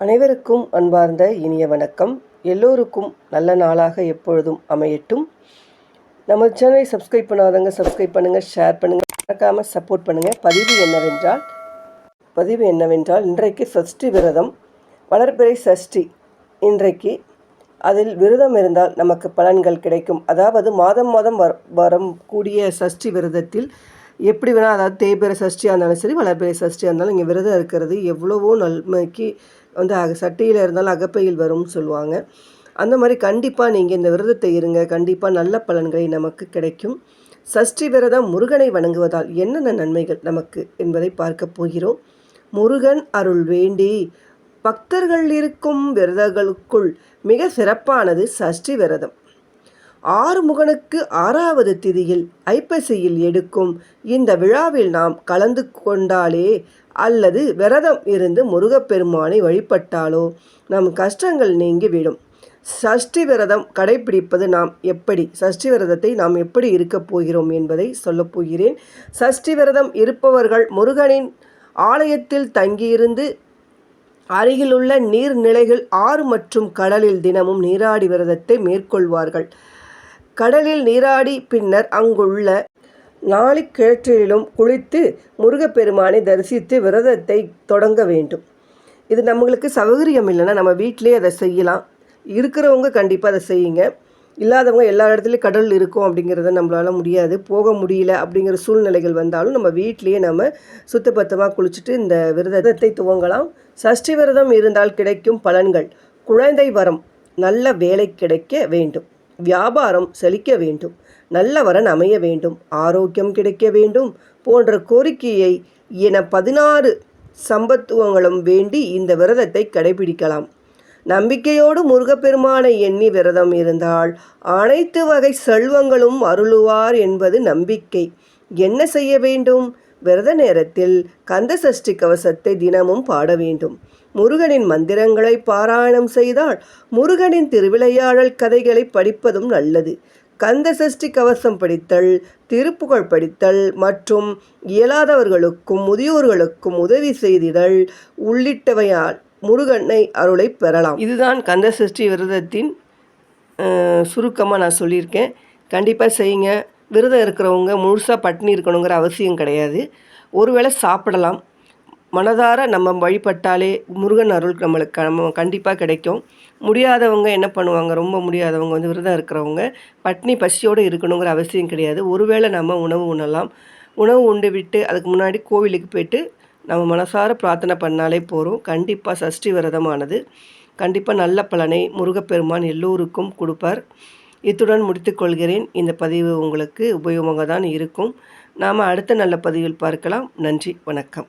அனைவருக்கும் அன்பார்ந்த இனிய வணக்கம். எல்லோருக்கும் நல்ல நாளாக எப்பொழுதும் அமையட்டும். நம்ம சேனலை சப்ஸ்கிரைப் பண்ணாதவங்க சப்ஸ்கிரைப் பண்ணுங்கள் ஷேர் பண்ணுங்கள் மறக்காமல் சப்போர்ட் பண்ணுங்கள் பதிவு என்னவென்றால் பதிவு என்னவென்றால் இன்றைக்கு சஷ்டி விரதம் வளர்பிறை சஷ்டி இன்றைக்கு. அதில் விரதம் இருந்தால் நமக்கு பலன்கள் கிடைக்கும். அதாவது மாதம் மாதம் வர வரும் கூடிய சஷ்டி விரதத்தில் எப்படி வேணால் அதாவது தேய்பிறை சஷ்டியாக இருந்தாலும் சரி வளர்பிறை சஷ்டியாக இருந்தாலும் இங்கே விரதம் இருக்கிறது எவ்வளவோ நன்மைக்கு வந்து அக சட்டியில் இருந்தாலும் அகப்பையில் வரும்னு சொல்லுவாங்க. அந்த மாதிரி கண்டிப்பாக நீங்கள் இந்த விரதத்தை இருங்க. கண்டிப்பாக நல்ல பலன்களை நமக்கு கிடைக்கும். சஷ்டி விரதம் முருகனை வணங்குவதால் என்னென்ன நன்மைகள் நமக்கு என்பதை பார்க்க போகிறோம். முருகன் அருள் வேண்டி பக்தர்கள் இருக்கும் விரதங்களுக்குள் மிக சிறப்பானது சஷ்டி விரதம். ஆறுமுகனுக்கு ஆறாவது திதியில் ஐப்பசியில் எடுக்கும் இந்த விழாவில் நாம் கலந்து கொண்டாலே அல்லது விரதம் இருந்து முருகப்பெருமானை வழிபட்டாலோ நம் கஷ்டங்கள் நீங்கிவிடும். சஷ்டி விரதம் கடைபிடிப்பது நாம் எப்படி சஷ்டி விரதத்தை நாம் எப்படி இருக்கப் போகிறோம் என்பதை சொல்லப் போகிறேன். சஷ்டி விரதம் இருப்பவர்கள் முருகனின் ஆலயத்தில் தங்கியிருந்து அருகிலுள்ள நீர்நிலைகள் ஆறு மற்றும் கடலில் தினமும் நீராடி விரதத்தை மேற்கொள்வார்கள். கடலில் நீராடி பின்னர் அங்குள்ள நாளிக்கிழற்றிலும் குளித்து முருகப்பெருமானை தரிசித்து விரதத்தை தொடங்க வேண்டும். இது நம்மளுக்கு சௌகரியம் இல்லைன்னா நம்ம வீட்டிலே அதை செய்யலாம். இருக்கிறவங்க கண்டிப்பாக அதை செய்யுங்க. இல்லாதவங்க எல்லா இடத்துலையும் கடல் இருக்கும் அப்படிங்கிறத நம்மளால் முடியாது. போக முடியல அப்படிங்கிற சூழ்நிலைகள் வந்தாலும் நம்ம வீட்லேயே நம்ம சுத்தபத்தமாக குளிச்சுட்டு இந்த விரதத்தை துவங்கலாம். சஷ்டி விரதம் இருந்தால் கிடைக்கும் பலன்கள். குழந்தை வரம். நல்ல வேலை கிடைக்க வேண்டும். வியாபாரம் செழிக்க வேண்டும். நல்ல வரன் அமைய வேண்டும். ஆரோக்கியம் கிடைக்க வேண்டும். போன்ற கோரிக்கையை என பதினாறு சம்பத்துவங்களும் வேண்டி இந்த விரதத்தை கடைபிடிக்கலாம். நம்பிக்கையோடு முருகப்பெருமானை எண்ணி விரதம் இருந்தால் அனைத்து வகை செல்வங்களும் அருளுவார் என்பது நம்பிக்கை. என்ன செய்ய வேண்டும்? விரத நேரத்தில் கந்த சஷ்டி கவசத்தை தினமும் பாட வேண்டும். முருகனின் மந்திரங்களை பாராயணம் செய்தால் முருகனின் திருவிளையாடல் கதைகளை படிப்பதும் நல்லது. கந்த சஷ்டி கவசம் படித்தல் திருப்புகழ் படித்தல் மற்றும் இயலாதவர்களுக்கும் முதியோர்களுக்கும் உதவி செய்திடல் உள்ளிட்டவையால் முருகனை அருளை பெறலாம். இதுதான் கந்த சஷ்டி விரதத்தின் சுருக்கமாக நான் சொல்லியிருக்கேன். கண்டிப்பாக செய்யுங்க. விரதம் இருக்கிறவங்க முழுசாக பட்டினி இருக்கணுங்கிற அவசியம் கிடையாது. ஒருவேளை சாப்பிடலாம். மனதார நம்ம வழிபட்டாலே முருகன் அருள் நம்மளுக்கு நம்ம கண்டிப்பாக கிடைக்கும். முடியாதவங்க என்ன பண்ணுவாங்க? ரொம்ப முடியாதவங்க வந்து விரதம் இருக்கிறவங்க பட்னி பசியோடு இருக்கணுங்கிற அவசியம் கிடையாது. ஒருவேளை நம்ம உணவு உண்ணலாம். உணவு உண்டு விட்டு அதுக்கு முன்னாடி கோவிலுக்கு போயிட்டு நம்ம மனசார பிரார்த்தனை பண்ணாலே போகிறோம் கண்டிப்பாக சஷ்டி விரதமானது. கண்டிப்பாக நல்ல பலனை முருகப்பெருமான் எல்லோருக்கும் கொடுப்பார். இத்துடன் முடித்துக்கொள்கிறேன். இந்த பதிவு உங்களுக்கு உபயோகமாக தான் இருக்கும். நாம் அடுத்த நல்ல பதிவில் பார்க்கலாம். நன்றி. வணக்கம்.